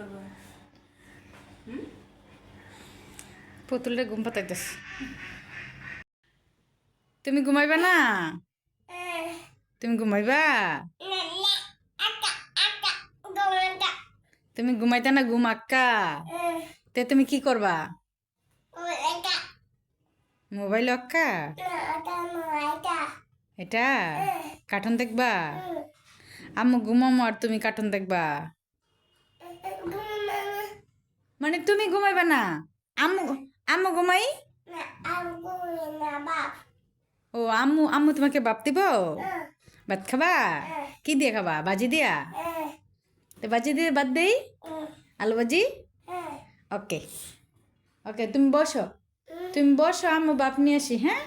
করব পুতুলটা ঘুম পাতাইতেছ। তুমি ঘুমাইবা না? তুমি ঘুমাইবা? তুমি ঘুমাইতে না ঘুম আক্কা? তে তুমি কি করবা? মোবাইল আক্কা? এটা? কার্টুন দেখবা? আম্মু ঘুমামো আর তুমি কার্টুন দেখবা। মানে তুমি ঘুমাইবা না? আম্মু আম্মু ঘুমাই? ও আম্মু আম্মু তোমাকে বাপ দিব? ভাত খাবা? কি দিয়ে খাবা বাজি দিয়া? তো বাজি দিয়ে বাদ দেই? আলু ভাজি? ওকে। ওকে তুমি বসো। তুমি বসো আম্মু বাপ নিয়ে আসি হ্যাঁ?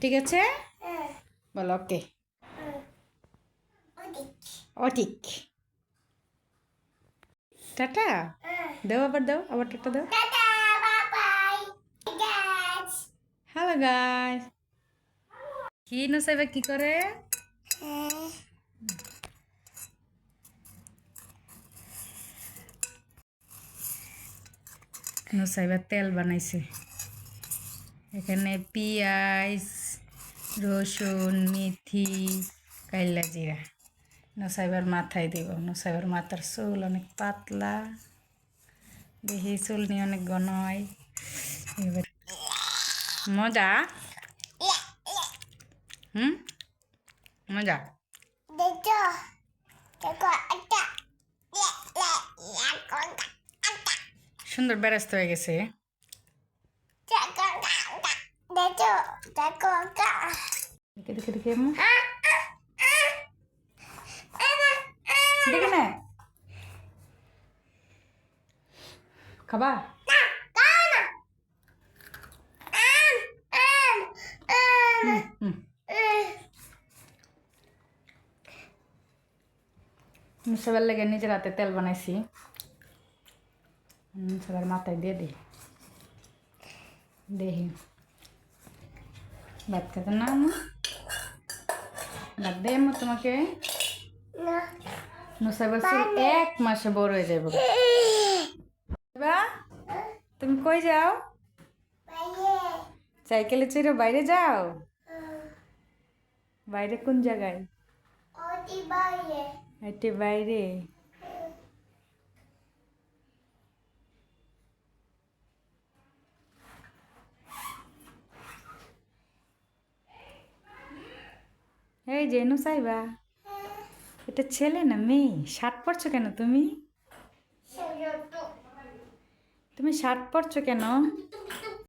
ঠিক আছে? বলো ওকে। অটিক। টাটা। দাও আবার দাও আবার টাটা দাও হ্যালো গাইস কি নসাইবা কি করে? নসাইবা তেল বানাইছে। এখানে পেঁয়াজ রসুন মেথি কাইলা জিরা। নসাইবার মাথায় দিব। নসাইবার মাথার চুল অনেক পাতলা। দেখি চুল নিয়ে অনেক ঘন হয়। এবার মজা? হুম? মজা? সুন্দর ব্যস্ত হয়ে গেছে। দেখে দেখে দেখে। দেখে না। খাবা? সবার লেগে নিজের হাতে তেল বানাইছি। সবার মাথায় দিয়ে দিই দেখি ভাত খেতে না? ভাত দে আম্মু তোমাকে? নুসাইবার এক মাসে বড় হয়ে যাবে বা তুমি কই যাও? সাইকেলে চেড়ে বাইরে যাও? বাইরে কোন জায়গায়? হেঁটে বাইরে। এই জেনু সাইবা, এটা ছেলে না মেয়ে? শার্ট পরছো কেন তুমি? তুমি শার্ট পরছো কেন?